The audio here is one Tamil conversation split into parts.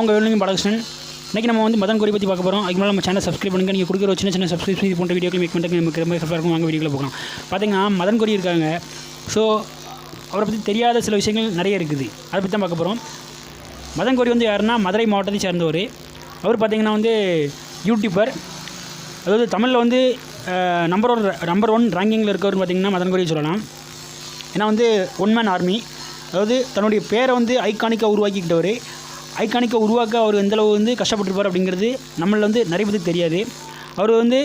உங்கள் வேலையும் பாலகிருஷ்ணன் இன்றைக்கி நம்ம வந்து மதன் கோரி பற்றி பார்க்க போகிறோம் அதுக்கு மேலே நம்ம சேனல் சப்ஸ்கிரைப் பண்ணுங்க. நீங்கள் கொடுக்குற ஒரு சின்ன சின்ன சப்ஸ்கிரைப் செய்து போன்ற வீடியோக்கள் மேக் பண்ணுறது நமக்கு ரொம்ப ஹெல்ப்ஃபாக இருக்கும். வாங்க வீடியோவில் போகலாம். பார்த்தீங்கன்னா மதன் கோரி இருக்காங்க. ஸோ அவரை பற்றி தெரியாத சில விஷயங்கள் நிறைய இருக்குது. அதை பற்றி தான் பார்க்க போகிறோம் மதன் கோரி வந்து யாருன்னா மதுரை மாவட்டத்தை சேர்ந்தவர். அவர் பார்த்திங்கன்னா வந்து யூடியூபர் அதாவது தமிழில் வந்து நம்பர் ஒன் நம்பர் ஒன் ரேங்கிங்கில் இருக்கவர் பார்த்தீங்கன்னா மதன் கோரி சொல்லலாம். ஏன்னா வந்து ஒன் மேன் ஆர்மி அதாவது தன்னுடைய பேரை வந்து ஐகானிக்காக உருவாக்கிக்கிட்டவர். ஐக்கானிக்கை உருவாக்க அவர் எந்தளவு வந்து கஷ்டப்பட்டிருப்பார் அப்படிங்கிறது நம்மள வந்து நிறைய பேருக்கு தெரியாது. அவர் வந்து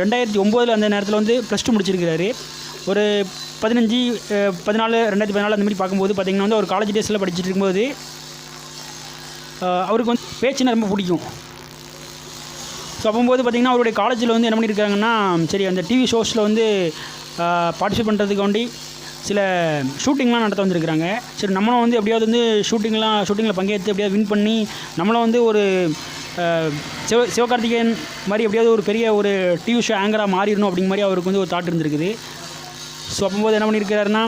ரெண்டாயிரத்தி ஒம்போதில் அந்த நேரத்தில் வந்து ப்ளஸ் டூ முடிச்சிருக்கிறாரு. ஒரு பதினஞ்சு பதினாலு ரெண்டாயிரத்தி பதினாலு அந்த மாதிரி பார்க்கும்போது பார்த்திங்கன்னா வந்து அவர் காலேஜ் டேஸில் படிச்சுட்டு இருக்கும்போது அவருக்கு வந்து பேச்சுன்னா ரொம்ப பிடிக்கும். ஸோ அப்போது பார்த்திங்கன்னா அவருடைய காலேஜில் வந்து என்ன பண்ணியிருக்காங்கன்னா சரி அந்த டிவி ஷோஸில் வந்து பார்ட்டிசிபேட் பண்ணுறதுக்கு வேண்டி சில ஷூட்டிங்லாம் நடத்த வந்திருக்கிறாங்க. சரி நம்மளும் வந்து எப்படியாவது வந்து ஷூட்டிங்லாம் ஷூட்டிங்கில் பங்கேற்று எப்படியாவது வின் பண்ணி நம்மளும் வந்து ஒரு சிவ சிவகார்த்திகேயன் மாதிரி எப்படியாவது ஒரு பெரிய ஒரு டிவி ஷோ ஆங்கராக மாறிடணும் அப்படிங்கிற மாதிரி அவருக்கு வந்து ஒரு தாட் இருந்திருக்குது. ஸோ அப்போது என்ன பண்ணியிருக்கிறாருன்னா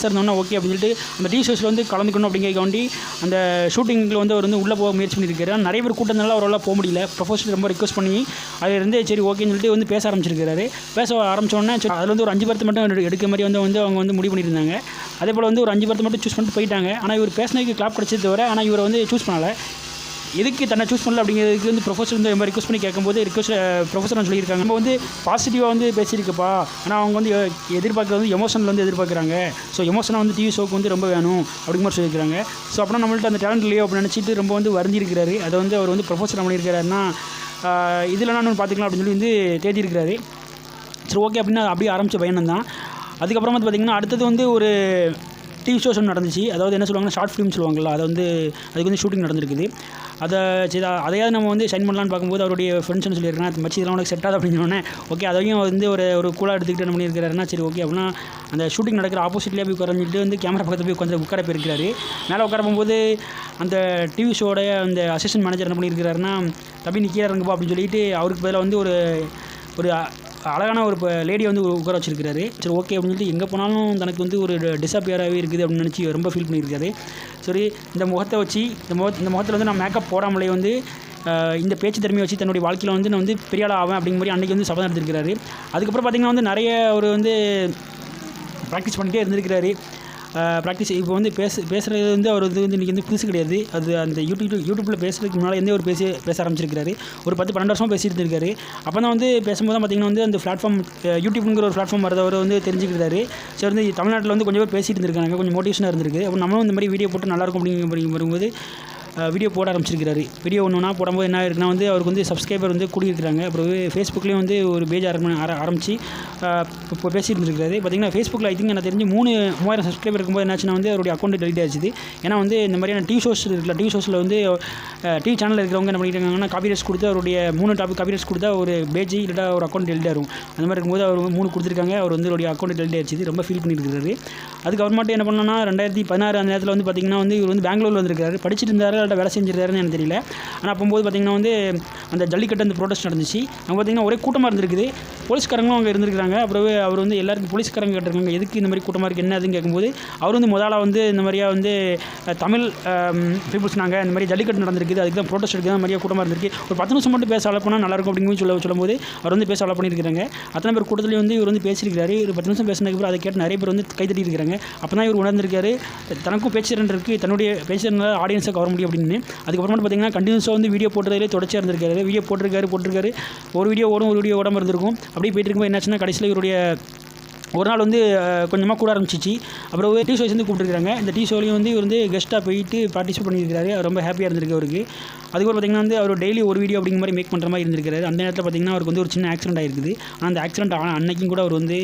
சார் இருந்தோன்னா ஓகே அப்படின்னு சொல்லிட்டு அந்த டிவி ஷோஸில் வந்து கலந்துக்கணும் அப்படிங்கிறக்காண்டி அந்த ஷூட்டிங்கில் வந்து அவர் வந்து உள்ளே போக முயற்சி பண்ணியிருக்காரு நிறைய பேர் கூட்டத்தினால அவரால் போக முடியல. ப்ரொஃபஷனல் ரொம்ப ரிக்வஸ்ட் பண்ணி அதிலிருந்து சரி ஓகேன்னு சொல்லிட்டு வந்து பேச ஆரம்பிச்சிருக்காரு பேச ஆரம்பிச்சோடனே அதில் வந்து ஒரு அஞ்சு பேர்த்து மட்டும் எடுக்க மாதிரி வந்து வந்து அவங்க வந்து முடிவு பண்ணியிருந்தாங்க. அதே போல் வந்து ஒரு அஞ்சு பேர்த்து மட்டும் சூஸ் பண்ணிட்டு போயிட்டாங்க. ஆனால் இவர் பேசினதுக்கு கிளாப் கிடச்சது தவிர ஆனால் இவரை வந்து சூஸ் பண்ணலை. எதுக்கு தன்னை சூஸ் பண்ணல அப்படிங்கிறதுக்கு வந்து ப்ரொஃபஸர் வந்து ரொம்ப ரிக்வஸ்ட் பண்ணி கேட்கும்போது ரிக்வஸ்ட் ப்ரொஃபஸர் சொல்லியிருக்காங்க. நம்ம வந்து பாசிட்டிவாக வந்து பேசியிருக்கப்பா. ஆனால் அவங்க வந்து எதிர்பார்க்குறது எதிர்பார்க்கறது வந்து எமோஷனில் வந்து எதிர்பார்க்குறாங்க. ஸோ எமோஷனாக வந்து டிவி ஷோக்கு வந்து ரொம்ப வேணும் அப்படிங்கிற மாதிரி சொல்லியிருக்காங்க ஸோ அப்படின்னா நம்மள்ட்ட அந்த டேலண்ட் இல்லையோ அப்படின்னு நினச்சிட்டு ரொம்ப வந்து வருந்திருக்கிறாரு அதை வந்து அவர் வந்து ப்ரொஃபஸர் பண்ணியிருக்கிறாருன்னா பண்ணியிருக்காருன்னா இதில் நான் பார்த்துக்கலாம் அப்படின்னு சொல்லி வந்து தேதியிருக்கிறாரு சரி ஓகே அப்படின்னு அப்படியே ஆரம்பித்த பயணம் தான் அதுக்கப்புறம் வந்து பார்த்திங்கன்னா அடுத்தது வந்து ஒரு டிவி ஷோஸ் ஒன்று நடந்துச்சு. அதாவது என்ன சொல்லுவாங்கன்னா ஷார்ட் ஃபிலிம் சொல்லுவாங்கள்ல அதை வந்து அதுக்கு வந்து ஷூட்டிங் நடந்திருக்குது. அதை சரி அதையாவது நம்ம வந்து சைன் பண்ணலான்னு பார்க்கும்போது அவருடைய ஃப்ரெண்ட்ஸ் என்ன சொல்லியிருக்காங்க அது மச்சி இதெல்லாம் உனக்கு செட் ஆகுது அப்படின்னு ஓகே அதையும் வந்து ஒரு ஒரு கூலாக எடுத்துக்கிட்டு என்ன பண்ணியிருக்கிறாருன்னா சரி ஓகே அப்படின்னா அந்த ஷூட்டிங் நடக்கிற ஆப்போசிட்லேயே போய் உட்காந்துட்டு வந்து கேமரா பக்கத்தில் போய் உட்காந்து உட்கார போயிருக்கிறாரு. மேலே உட்கார போகும்போது அந்த டிவி ஷோடைய அந்த அசிஸ்டன்ட் மேனேஜர் என்ன பண்ணியிருக்கிறாருன்னா தம்பி நிற்கிறாருங்கப்பா கீழே அப்படின்னு சொல்லிட்டு அவருக்கு பதிலாக வந்து ஒரு ஒரு அழகான ஒரு லேடியை வந்து உட்கார வச்சிருக்கிறாரு. சரி ஓகே அப்படின்னு சொல்லிட்டு எங்கே போனாலும் தனக்கு வந்து ஒரு டிஸப்பியராகவே இருக்குது அப்படின்னு நினச்சி ரொம்ப ஃபீல் பண்ணியிருக்காரு. சரி இந்த முகத்தை வச்சு இந்த முக இந்த முகத்தில் வந்து நான் மேக்கப் போடாமலே வந்து இந்த பேச்சு திறமையை வச்சு தன்னுடைய வாழ்க்கையில் வந்து நான் வந்து பெரிய ஆள் ஆவேன் அப்படிங்கிற மாதிரி அன்றைக்கி வந்து சபதம் எடுத்திருக்கிறாரு. அதுக்கப்புறம் பார்த்திங்கன்னா வந்து நிறைய ஒரு வந்து ப்ராக்டிஸ் பண்ணிகிட்டே இருந்திருக்கிறாரு. ப்ராக்டிஸ் இப்போ வந்து பேச பேசுகிறது வந்து அவர் வந்து வந்து இன்றைக்கி வந்து புதுசு கிடையாது. அது அந்த யூடியூப் யூடியூப்பில் பேசுறதுக்கு முன்னால் இருந்தே ஒரு பேசி பேச ஆரம்பிச்சிருக்காரு ஒரு பத்து பன்னெண்டு வருஷமாக பேசிட்டு இருக்காரு. அப்போ தான் வந்து பேசும்போது தான் பார்த்திங்கன்னா வந்து அந்த பிளாட்ஃபார்ம் யூடியூப்ங்கிற ஒரு பிளாட்ஃபார்ம் வரதை அவர் வந்து தெரிஞ்சுக்கிறாரு சரி வந்து தமிழ்நாட்டில் வந்து கொஞ்சம் பேர் பேசிட்டு இருந்திருக்காங்க. கொஞ்சம் மோட்டிவேஷனாக இருந்திருக்கு. அப்போ நம்மளும் இந்த மாதிரி வீடியோ போட்டு நல்லாயிருக்கும் அப்படிங்கிற அப்படிங்க வரும்போது வீடியோ போட ஆரம்பிச்சிருக்கிறாரு. வீடியோ ஒன்று ஒன்றா போடும்போது என்ன இருக்குன்னா வந்து அவருக்கு வந்து சப்ஸ்கிரைபர் வந்து கூடியிருக்கிறாங்க. அப்புறம் ஃபேஸ்புக்லேயும் வந்து ஒரு பேஜ் ஆரம்பி ஆர- ஆரம்பிச்சு இப்போ பேசிட்டு இருந்திருக்காரு பார்த்தீங்கன்னா ஃபேஸ்புக்கில் ஐ திங்க் எனக்கு தெரிஞ்சு மூணு மூவாயிரம் சப்ஸ்கிரைபர் இருக்கும்போது என்னாச்சுன்னா வந்து அவருடைய அக்கௌண்ட் டெலிட் ஆச்சுது ஏன்னா வந்து இந்த மாதிரியான டிவி ஷோஸ் இருக்குல்ல டிவி ஷோஸில் வந்து டிவி சேனலில் இருக்கிறவங்க என்ன பண்ணியிருக்காங்கன்னா காப்பிரைட்ஸ் கொடுத்து அவருடைய மூணு டாபிக் காப்பிரைட்ஸ் கொடுத்தா ஒரு பேஜ் இல்லைனா ஒரு அக்கௌண்ட் டெலிட் ஆகும் அந்த மாதிரி இருக்கும்போது அவர் மூணு கொடுத்துருக்காங்க. அவர் வந்து அவருடைய அக்கௌண்ட் டெலிட் ஆச்சுது ரொம்ப ஃபீல் பண்ணியிருக்காரு அதுக்கப்புறமாட்டு என்ன பண்ணோன்னா ரெண்டாயிரத்தி பதினாறு அந்த நேரத்தில் வந்து பார்த்திங்கன்னா வந்து இவர் வந்து பெங்களூர் வந்திருக்காரு படிச்சுட்டு இருந்தார். இல்லை வேலை செஞ்சிருந்தாருன்னு எனக்கு தெரியல. ஆனால் அப்போம்போது பார்த்திங்கன்னா வந்து அந்த ஜல்லிக்கட்டு அந்த ப்ரோட்டஸ்ட் நடந்துச்சு. அங்கே பார்த்திங்கன்னா ஒரே கூட்டமாக இருந்திருக்குது. போலீஸ்காரங்களும் அங்கே இருந்திருக்காங்க அப்புறம் அவர் வந்து எல்லாருக்கும் போலீஸ்காரங்க கேட்டிருக்காங்க. எதுக்கு இந்த மாதிரி கூட்டமாக இருக்குது என்ன அதுன்னு கேட்கும்போது அவர் வந்து முதல்ல வந்து இந்த மாதிரியா வந்து தமிழ் பீப்புள்ஸ் நாங்கள் இந்த மாதிரி ஜல்லிக்கட்டு நடந்திருக்குது. அதுக்கு தான் ப்ரோட்டஸ்ட் இருக்குது அந்த மாதிரியா கூட்டமாக இருந்திருக்கு. ஒரு பத்து நிமிஷம் மட்டும் பேச அலப்போனா நல்லாயிருக்கும் அப்படிங்கிற சொல்ல சொல்லும்போது அவர் வந்து பேச அலோ பண்ணியிருக்கிறாங்க. அத்தனை பேர் கூட்டத்துலேயும் வந்து இவர் வந்து பேசியிருக்காரு ஒரு பத்து நிமிஷம் பேசினதுக்கு அப்புறம் அதை கேட்டு நிறைய பேர் வந்து கைத்தட்டி இருக்கிறாங்க அப்போ தான் இவர் உணர்ந்திருக்காரு தனக்கும் பேச்சு இருக்குது தன்னுடைய பேச்சு ஆடியன்ஸை கவர முடியும் அப்படின்னு. அதுக்கப்புறமேட்டு பார்த்தீங்கன்னா கண்டினியூஸாக வந்து வீடியோ போட்டதிலே தொடர்ச்சியாக இருந்திருக்காரு. வீடியோ போட்டிருக்காரு போட்டிருக்காரு. ஒரு வீடியோ ஓடும் ஒரு வீடியோ ஓடாமல் இருந்திருக்கும். அப்படியே போயிட்டு இருக்கும்போது என்னாச்சுன்னா கடைசியில் இவருடைய ஒரு நாள் வந்து கொஞ்சமாக கூட ஆரம்பிச்சிச்சு. அப்புறம் டீ ஷோஸ் வந்து கூப்பிட்டுருக்காங்க. இந்த டீ ஷோலையும் வந்து இவர் வந்து கெஸ்ட்டாக போயிட்டு பார்ட்டிசிபேட் பண்ணியிருக்காரு ரொம்ப ஹாப்பியாக இருந்திருக்கு அவருக்கு. அதுக்கப்புறம் பார்த்தீங்கன்னா வந்து அவர் டெய்லி ஒரு வீடியோ அப்படிங்கிற மாதிரி மேக் பண்ணுற மாதிரி இருந்திருக்காரு அந்த நேரத்தில் பார்த்திங்கன்னா அவருக்கு வந்து ஒரு சின்ன ஆக்சிடென்ட் ஆயிருக்குது. ஆனால் அந்த ஆக்சிடென்ட் ஆன அன்னைக்கும் கூட அவர் வந்து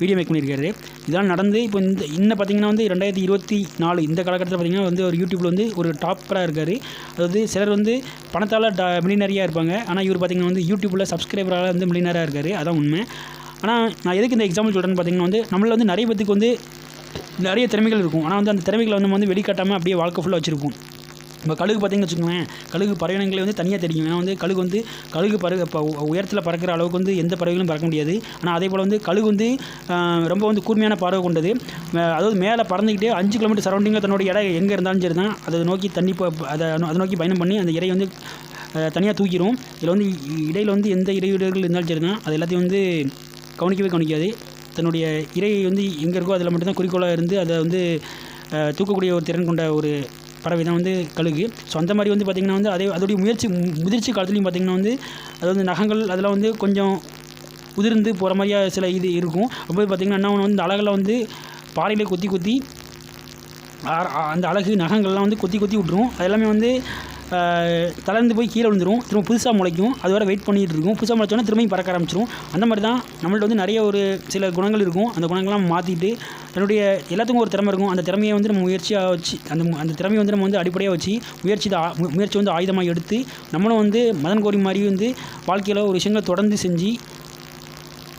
வீடியோ மேக் பண்ணியிருக்காரு. இதெல்லாம் நடந்து இப்போ இந்த இன்னும் பார்த்தீங்கன்னா வந்து ரெண்டாயிரத்தி இருபத்தி நாலு இந்த காலகட்டத்தில் பார்த்தீங்கன்னா வந்து ஒரு யூடியூப்பில் வந்து ஒரு டாப்பராக இருக்கார். அதாவது சிலர் வந்து பணத்தால் டா மில்லினரியாக இருப்பாங்க. ஆனால் இவர் பார்த்தீங்கன்னா வந்து யூடியூப்பில் சப்ஸ்கிரைபரால் வந்து மில்லினராக இருக்கார். அதான் உண்மை. ஆனால் நான் எதுக்கு இந்த எக்ஸாம்பிள் சொல்கிறேன்னு பார்த்தீங்கன்னா வந்து நம்மள வந்து நிறைய பேத்துக்கு வந்து நிறைய திறமைகள் இருக்கும். ஆனால் வந்து அந்த திறமைகளை வந்து வந்து வெளிக்காட்டாமல் அப்படியே வாழ்க்கை ஃபுல்லாக வச்சுருப்போம். இப்போ கழுகு பார்த்தீங்கன்னு வச்சுக்கோங்களேன் கழுகு பறவைகளை வந்து தனியாக தெரியும். ஏன்னா வந்து கழுகு வந்து கழுகு பறவை இப்போ உயரத்தில் பறக்கிற அளவுக்கு வந்து எந்த பறவைகளும் பறக்க முடியாது. ஆனால் அதே போல் வந்து கழுகு வந்து ரொம்ப வந்து கூர்மையான பறவை கொண்டது. அதாவது மேலே பறந்துக்கிட்டே அஞ்சு கிலோமீட்டர் சரௌண்டிங்கில் தன்னோட இடம் எங்கே இருந்தாலும் சரி தான் அதை நோக்கி தண்ணி அதை அதை நோக்கி பயணம் பண்ணி அந்த இறை வந்து தனியாக தூக்கிடும் இதில் வந்து இ- வந்து எந்த இடையூறுகள் இருந்தாலும் சரி தான் அது எல்லாத்தையும் வந்து கவனிக்கவே கவனிக்காது. தன்னுடைய இறை வந்து எங்கே இருக்கோ அதில் மட்டும்தான் குறிக்கோளாக இருந்து அதை வந்து தூக்கக்கூடிய ஒரு திறன் கொண்ட ஒரு பறவை தான் வந்து கழுகு. ஸோ அந்த மாதிரி வந்து பார்த்திங்கன்னா வந்து அதே அதோடைய முயற்சி முதிர்ச்சி காலத்துலையும் பார்த்திங்கன்னா வந்து அது வந்து நகங்கள் அதெல்லாம் வந்து கொஞ்சம் உதிர்ந்து போகிற மாதிரியா சில இது இருக்கும். அப்போ பார்த்திங்கன்னா என்ன ஒன்று வந்து இந்த அழகில் வந்து பாறையில் கொத்தி கொத்தி அந்த அழகு நகங்கள்லாம் வந்து கொத்தி கொத்தி விட்ரும் அது எல்லாமே வந்து தளர்ந்து போய் கீழே விழுந்துடும் திரும்ப புதுசாக முளைக்கும். அது வரை வெயிட் பண்ணிகிட்டு இருக்கும் புதுசாக முளைச்சோன்னா திரும்பியும் பறக்க ஆரம்பிச்சிரும். அந்த மாதிரி தான் நம்மள்ட்ட வந்து நிறைய ஒரு சில குணங்கள் இருக்கும். அந்த குணங்கள்லாம் மாற்றிட்டு என்னுடைய எல்லாத்துக்கும் ஒரு திறமை இருக்கும். அந்த திறமையை வந்து நம்ம முயற்சியாக வச்சு அந்த அந்த திறமையை வந்து நம்ம வந்து அடிப்படையாக வச்சு முயற்சி தான் முயற்சி வந்து ஆயுதமாக எடுத்து நம்மளும் வந்து மதன் கோரி மாதிரி வந்து வாழ்க்கையில் ஒரு விஷயங்களை தொடர்ந்து செஞ்சு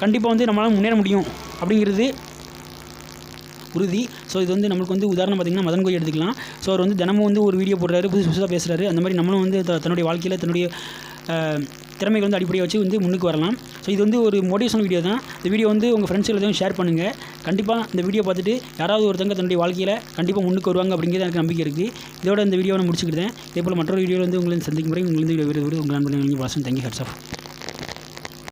கண்டிப்பாக வந்து நம்மளால் முன்னேற முடியும். அப்படிங்கிறது உறுதி ஸோ இது வந்து நம்மளுக்கு வந்து உதாரணம் பார்த்திங்கன்னா மதன் கோயில் எடுத்துக்கலாம். ஸோ அவர் வந்து தினமும் வந்து ஒரு வீடியோ போடுறாரு புதுசு புதுசாக பேசுகிறாரு அந்த மாதிரி நம்மளும் வந்து த- தன்னுடைய வாழ்க்கையில் தன்னுடைய திறமைகள் வந்து அடிப்படையாக வச்சு வந்து முன்னுக்கு வரலாம். ஸோ இது வந்து ஒரு மோட்டிவேஷனல் வீடியோ தான். இந்த வீடியோ வந்து உங்கள் ஃப்ரெண்ட்ஸ் எல்லாத்தையும் ஷேர் பண்ணுங்கள் கண்டிப்பாக இந்த வீடியோ பார்த்துட்டு யாராவது ஒருத்தங்க தன்னுடைய வாழ்க்கையில் கண்டிப்பாக முன்னுக்கு வருவாங்க அப்படிங்கிறது எனக்கு நம்பிக்கை இருக்குது இதோட இந்த வீடியோவை நான் முடிச்சுக்கிட்டேன். இதே போல் மற்றொரு வீடியோவில் வந்து உங்களை சந்திக்கும் முறை உங்களுக்கு வந்து உங்கள் நண்பர்கள் வாசன் தேங்க்யூ ஹெட்ஸ் ஆஃப்